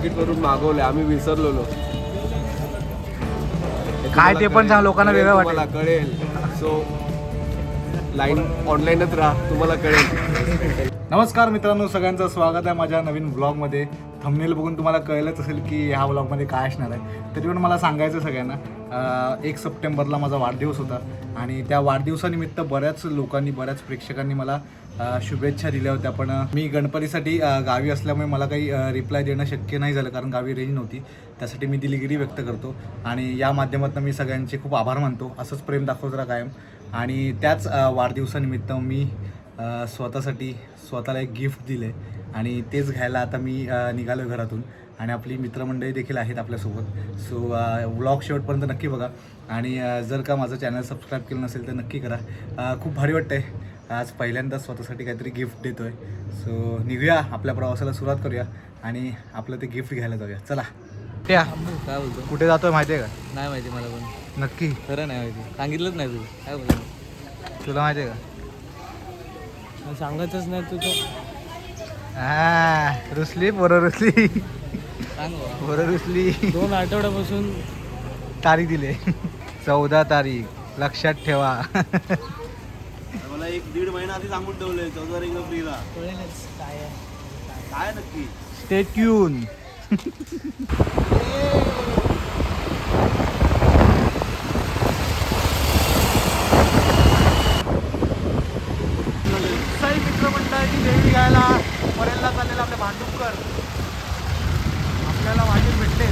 Blinkit वरून मागवले आम्ही विसरलेलो. काय ते पण सांग, लोकांना वेगळं वाटेल. मला कळेल. सो लाईन ऑनलाईनच राहा तुम्हाला कळेल. नमस्कार मित्रांनो सगळ्यांचं स्वागत आहे माझ्या नवीन ब्लॉगमध्ये थंबनेल बघून तुम्हाला कळलंच असेल की ह्या ब्लॉगमध्ये काय असणार आहे. तरी पण मला सांगायचं सगळ्यांना एक सप्टेंबरला माझा वाढदिवस होता. आणि त्या वाढदिवसानिमित्त बऱ्याच लोकांनी बऱ्याच प्रेक्षकांनी मला शुभेच्छा दिल्या होत्या पण मी गणपतीसाठी गावी असल्यामुळे मला काही रिप्लाय देणं शक्य नाही झालं कारण गावी रेंज नव्हती. त्यासाठी मी दिलगिरी व्यक्त करतो आणि या माध्यमातून मी सगळ्यांचे खूप आभार मानतो. असंच प्रेम दाखवत राहा कायम. आणि त्याच वाढदिवसानिमित्त मी स्वतःसाठी स्वतःला एक गिफ्ट दिले आणि तेच घ्यायला आता मी निघालो घरातून. आणि आपली मित्रमंडळी देखील आहेत आपल्यासोबत. सो व्लॉग शेवटपर्यंत नक्की बघा. आणि जर का माझं चॅनल सबस्क्राईब केलं नसेल तर नक्की करा. खूप भारी वाटतं आहे आज पहिल्यांदा स्वतःसाठी काहीतरी गिफ्ट देतो आहे सो निघूया आपल्या प्रवासाला सुरुवात करूया आणि आपलं ते गिफ्ट घ्यायला जाऊया. चला. त्या काय बोलतो? कुठे जातोय माहिती आहे का? नाही माहिती मला पण. नक्की. खरं नाही माहिती. सांगितलंच नाही तू काय बोलतो? तुला माहिती आहे सांगतच नाही तू तो का हा रुसली पोरं रुसली. सांग बाबा. पोरं रुसली. दोन आठवड्यापासून तारीख दिले. चौदा तारीख. लक्षात ठेवा. एक दीड महिना आधी सांगून ठेवलंय चौदा तारीख फ्रीला. काय नक्की? स्टे ट्यून मित्रमंडळाची देवी घ्यायला परेलला चाललेला आपल्या भांडुपकर. आपल्याला वाटेल भेटले.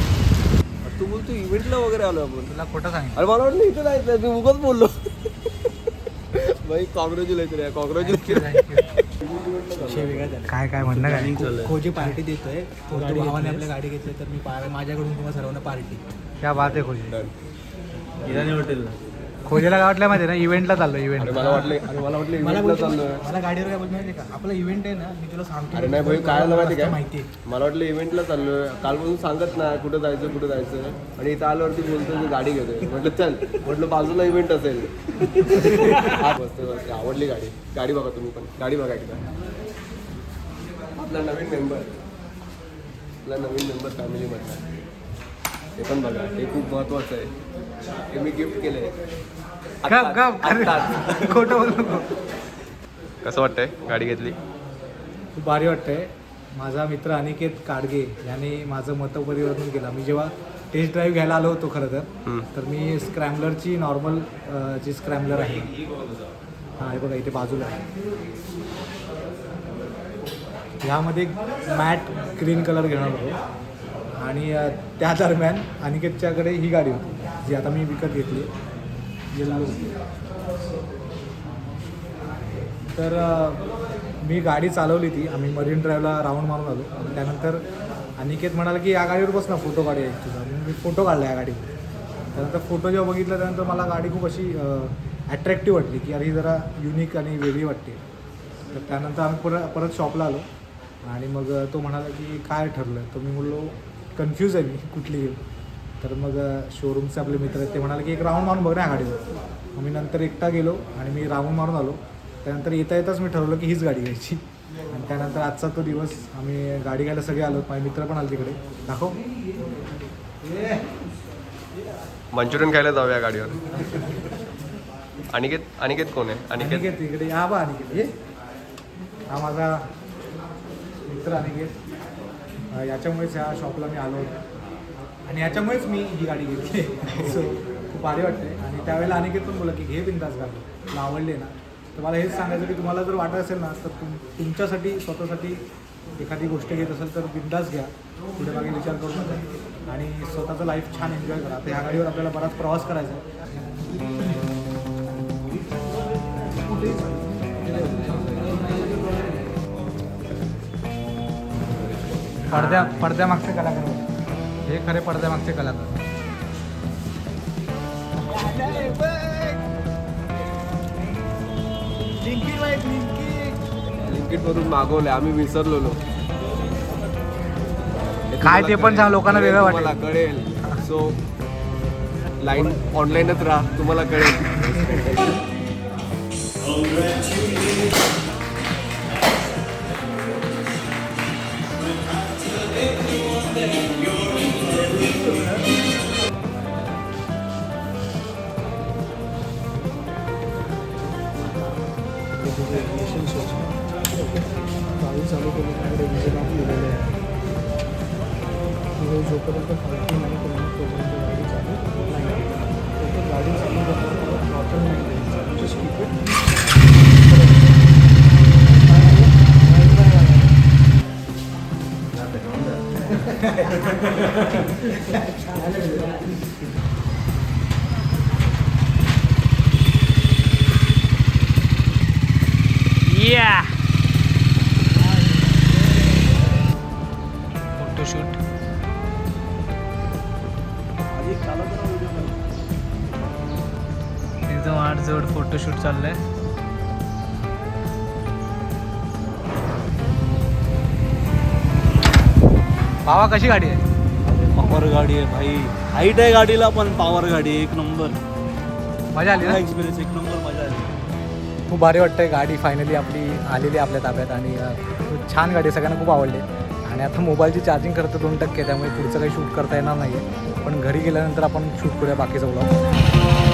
तू बोलतो इव्हेंटला वगैरे आलो आपण. तुला खोटं सांगितलं. अरे मला वाटलं इथं जायचं मी उगाच बोललो. भाई कॉंग्रॅच्युलेशन कॉंग्रॅच्युलेशन काय काय म्हणणं काय? खोजी पार्टी देतोय. तो भावाने आपल्या गाडी घेतली तर मी पा- माझ्याकडून तुम्हाला सर्वांना पार्टी. क्या बात आहे खोजी इराणी हॉटेलला खोजीला काय वाटलं माहिती आहे ना? इव्हेंटला चाललो इव्हेंट मला वाटलं अरे मला वाटलं मला इव्हेंटला बोलतो चाललोय. मला गाडीवर काय बोलतो माहिती का? आपला इव्हेंट आहे ना मी तुला सांगतो. अरे नाही भाई काय झालं माहिती काय माहिती आहे. मला वाटलं इव्हेंटला चाललोय. कालपासून सांगत नाही कुठं जायचं कुठं जायचं. आणि इथं आल्यावरती बोलतो की गाडी घेतोय. म्हटलं चल म्हटलं बाजूला इव्हेंट असेल. हा मस्त मस्त. आवडली गाडी. गाडी बघा तुम्ही पण. गाडी बघा एकदा. आपला नवीन मेंबर आपला नवीन मेंबर फॅमिलीमधला ते पण बघा हे खूप महत्वाचं आहे. हे मी गिफ्ट केलंय. गप गप. खोटं बोलू नको. कसं वाटतंय गाडी घेतली? खूप भारी वाटतंय. माझा मित्र अनिकेत काडगे याने माझं मतपरिवर्तन केलं. मी जेव्हा टेस्ट ड्राईव्ह घ्यायला आलो होतो खरं तर तर मी स्क्रॅम्बलरची नॉर्मल जी स्क्रॅम्बलर आहे. हां हे बघा इथे बाजूला आहे. ह्यामध्ये मॅट ग्रीन कलर घेणार होतो आणि त्या दरम्यान अनिकेतच्याकडे ही गाडी होती जी आता मी विकत घेतली येल्लो तर मी गाडी चालवली ती. आम्ही मरीन ड्राईव्हला राऊंड मारून आलो. आणि त्यानंतर अनिकेत म्हणाला की या गाडीवर बस ना फोटो काढूया एक तुझा. मी फोटो काढला या गाडीवर. त्यानंतर फोटो जेव्हा बघितला त्यानंतर मला गाडी खूप अशी ॲट्रॅक्टिव्ह वाटली की अरे ही जरा युनिक आणि वेगळी वाटते. तर त्यानंतर आम्ही परत परत शॉपला आलो. आणि मग तो म्हणाला की काय ठरलं? तर मी बोललो कन्फ्यूज आहे मी कुठली. घेऊ तर मग शोरूमचे आपले मित्र आहेत ते म्हणाले की एक राऊंड मारून बघ ना गाडीवर. मी नंतर एकटा गेलो आणि मी राऊंड मारून आलो. त्यानंतर येता येताच मी ठरवलं की हीच गाडी घ्यायची. आणि त्यानंतर आजचा तो दिवस आम्ही गाडी घ्यायला सगळे आलो. माझे मित्र पण आले तिकडे. दाखव. मंचुरियन खायला जाऊया गाडीवर. अनिकेत अनिकेत कोण आहे? अनिकेत इकडे. या बा अनिकेत. ये. हा माझा मित्र अनिकेत. याच्यामुळेच ह्या शॉपला मी आलो होतो. आणि याच्यामुळेच मी ही गाडी घेतली. सो खूप भारी वाटते आणि त्यावेळेला अनेकेत पण बोला की घे बिंदास गाडी. तुला आवडले ना. तर मला हेच सांगायचं की तुम्हाला जर वाटत असेल ना तर तुम तुमच्यासाठी स्वतःसाठी एखादी गोष्ट घेत असेल तर बिंदास घ्या. पुढे मागे विचार करू नका. आणि स्वतःचं लाईफ छान एन्जॉय करा. तर ह्या गाडीवर आपल्याला बराच प्रवास करायचा आहे. पडद्या पडद्यामागचे कलाकार हे खरे पडद्यामागचे कलाकार ब्लिंकिट वरून मागवले आम्ही विसरलेलो. काय ते पण सांग, लोकांना वेगळं वाटेल. मला कळेल. सो लाईन ऑनलाईनच राहा तुम्हाला कळेल. चालू चालू त्याकडे विजन ऑफ लिहिलेलं आहे. म्हणजे जोपर्यंत फालतू नाही तोपर्यंत तोपर्यंत गाडी चालू नाही तोपर्यंत गाडी चालू करताना वापर नाही करायचं जस्ट कीप इट एकदम आठ जवळ फोटोशूट चाललंय. भावा कशी गाडी आहे? पॉवर गाडी आहे भाई. हाईट आहे गाडीला पण पॉवर गाडी आहे, एक नंबर मजा आली ना? एक्सपिरियन्स एक नंबर मजा आली. खूप भारी वाटतंय गाडी फायनली आपली आलेली आहे आपल्या ताब्यात आणि खूप छान गाडी सगळ्यांना खूप आवडली. आणि आता मोबाईलची चार्जिंग करतं दोन टक्के त्यामुळे पुढचं काही शूट करता येणार नाही आहे पण घरी गेल्यानंतर आपण शूट करूया बाकीचं ब्लॉग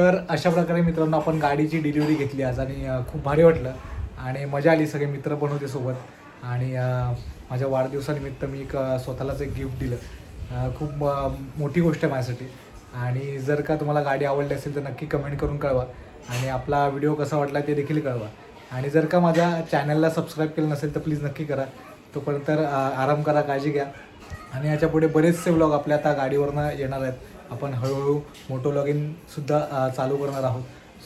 तर अशा प्रकारे मित्रांनो आपण गाडीची डिलिव्हरी घेतली आज आणि खूप भारी वाटलं. आणि मजा आली सगळे मित्र पण होते सोबत. आणि माझ्या वाढदिवसानिमित्त मी एक स्वतःलाच एक गिफ्ट दिलं. खूप मोठी गोष्ट आहे माझ्यासाठी. आणि जर का तुम्हाला गाडी आवडली असेल तर नक्की कमेंट करून कळवा. आणि आपला व्हिडिओ कसा वाटला ते देखील कळवा. आणि जर का माझ्या चॅनलला सबस्क्राईब केलं नसेल तर प्लीज नक्की करा. तोपर्यंत आराम करा काळजी घ्या. आणि याच्यापुढे बरेचसे व्लॉग आपल्या आता गाडीवरनं येणार आहेत. आपण हळूहळू मोटो लॉग इनसुद्धा चालू करणार आहोत.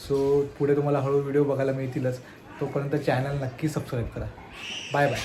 सो पुढे तुम्हाला हळू व्हिडिओ बघायला मिळतीलच. तोपर्यंत चॅनल नक्की सबस्क्राईब करा. Bye bye